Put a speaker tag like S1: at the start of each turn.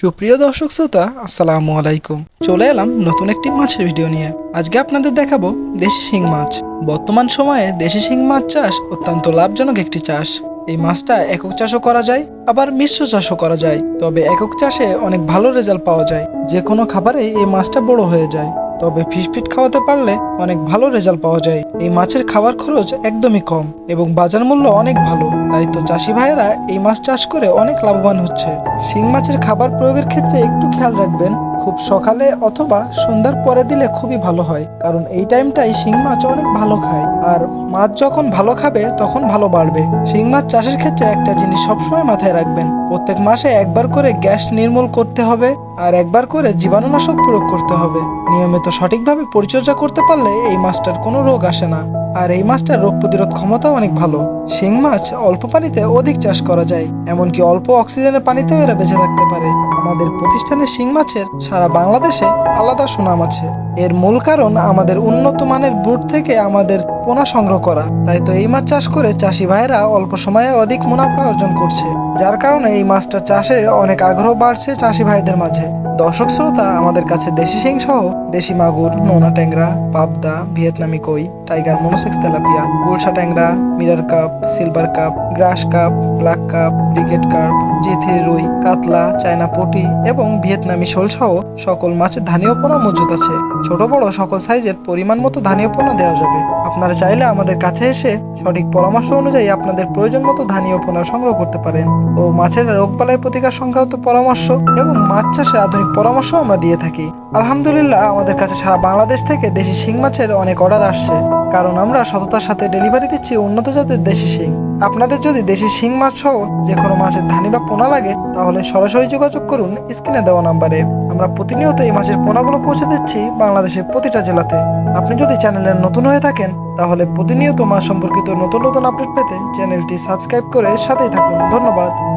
S1: সুপ্রিয় দর্শক শ্রোতা, আসসালামু আলাইকুম। চলে এলাম নতুন একটি মাছের ভিডিও নিয়ে। আজকে আপনাদের দেখাবো দেশি শিং মাছ। বর্তমান সময়ে দেশি শিং মাছ চাষ অত্যন্ত লাভজনক একটি চাষ। এই মাছটা একক চাষও করা যায়, আবার মিশ্র চাষও করা যায়। তবে একক চাষে অনেক ভালো রেজাল্ট পাওয়া যায়। যে কোনো খাবারে এই মাছটা বড় হয়ে যায়। তবে ফিশ ফিট খাওয়াতে পারলে অনেক ভালো রেজাল্ট পাওয়া যায়। এই মাছের খাবার খরচ একদমই কম এবং বাজার মূল্য অনেক ভালো। তাই তো চাষি ভাইয়েরা এই মাছ চাষ করে অনেক লাভবান হচ্ছে। শিং মাছের খাবার প্রয়োগের ক্ষেত্রে একটু খেয়াল রাখবেন, খুব সকালে অথবা সন্ধ্যার পরে দিলে খুবই ভালো হয়, কারণ এই টাইমটাই শিং মাছ অনেক ভালো খায়। আর মাছ যখন ভালো খাবে, তখন ভালো বাড়বে। শিং মাছ চাষের ক্ষেত্রে একটা জিনিস সবসময় মাথায় রাখবেন, প্রত্যেক মাসে একবার করে গ্যাস নির্মূল করতে হবে আর একবার করে জীবাণুনাশক প্রয়োগ করতে হবে। নিয়মিত সঠিকভাবে পরিচর্যা করতে পারলে এই মাছটার কোনো রোগ আসে না। আর এই মাছটার রোগ প্রতিরোধ ক্ষমতা অনেক ভালো। শিং মাছ অল্প পানিতে অধিক চাষ করা যায়, এমনকি অল্প অক্সিজেনের পানিতেও এরা বেঁচে থাকতে পারে। আমাদের প্রতিষ্ঠানের শিং মাছের সারা বাংলাদেশে আলাদা সুনাম আছে। এর মূল কারণ আমাদের উন্নত মানের বুট থেকে আমাদের পোনা সংগ্রহ করা। তাই তো এই মাছ চাষ করে চাষি ভাইয়েরা অল্প সময়ে অধিক মুনাফা অর্জন করছে। যার কারণে এই মাছটা চাষের অনেক আগ্রহ বাড়ছে চাষি ভাইদের মাঝে। দর্শক শ্রোতা, আমাদের কাছে দেশি শিং সহ দেশি মাগুর, নোনা ট্যাংরা, পাবদা, ভিয়েতনামি কই, টাইগার, মনোসেক্স, তেলাপিয়া, গুলশা ট্যাংরা, mirror carp, silver carp, grass carp black carp, brigade carp, জিথি, রুই, কাতলা, চায়না পটি এবং ভিয়েতনামি শোল সহ সকল মাছের ধানীয় পোনা মজুদ আছে। ছোট, বড় সকল সাইজের পরিমাণ মতো ধানীয় পোনা দেওয়া যাবে। আপনারা চাইলে আমাদের কাছে এসে সঠিক পরামর্শ অনুযায়ী আপনাদের প্রয়োজন মতো ধানীয় পোনা সংগ্রহ করতে পারেন। ও মাছের রোগবালাই প্রতিকার সংক্রান্ত পরামর্শ এবং মাছ চাষের আধুনিক পরামর্শ আমরা দিয়ে থাকি। আলহামদুলিল্লাহ, আমাদের কাছে সারা বাংলাদেশ থেকে দেশি শিং মাছের অনেক অর্ডার আসছে। কারণ আমরা সততার সাথে ডেলিভারি দিচ্ছি উন্নত জাতের দেশি শিং। আপনাদের যদি দেশি শিং মাছ সহ যে কোনো মাছের ধানি বা পোনা লাগে, তাহলে সরাসরি যোগাযোগ করুন স্ক্রিনে দেওয়া নাম্বারে। আমরা প্রতিনিয়ত এই মাছের পোনাগুলো পৌঁছে দিচ্ছি বাংলাদেশের প্রতিটা জেলাতে। আপনি যদি চ্যানেলের নতুন হয়ে থাকেন, তাহলে প্রতিনিয়ত মাছ সম্পর্কিত নতুন নতুন আপডেট পেতে চ্যানেলটি সাবস্ক্রাইব করে সাথেই থাকুন। ধন্যবাদ।